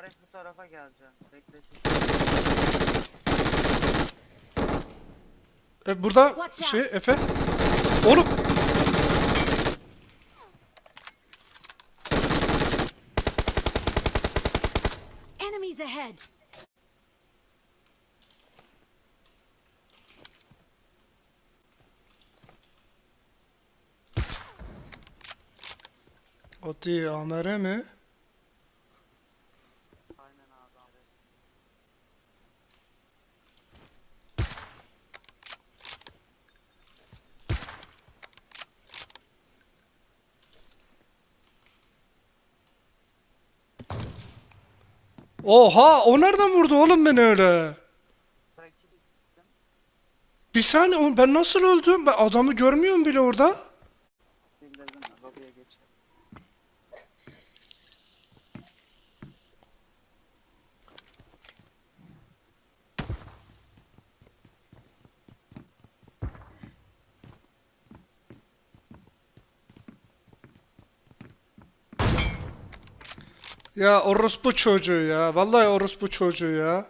Ares bu tarafa geleceğim. Bekletin. E, burada Watch şey out. Efe. Oğlum. Enemies ahead! Ati Amer'e mi? Oha o nereden vurdu oğlum beni öyle? Bir saniye oğlum ben nasıl öldüm? Ben adamı görmüyorum bile orada. Ya orospu çocuğu ya. Vallahi orospu çocuğu ya.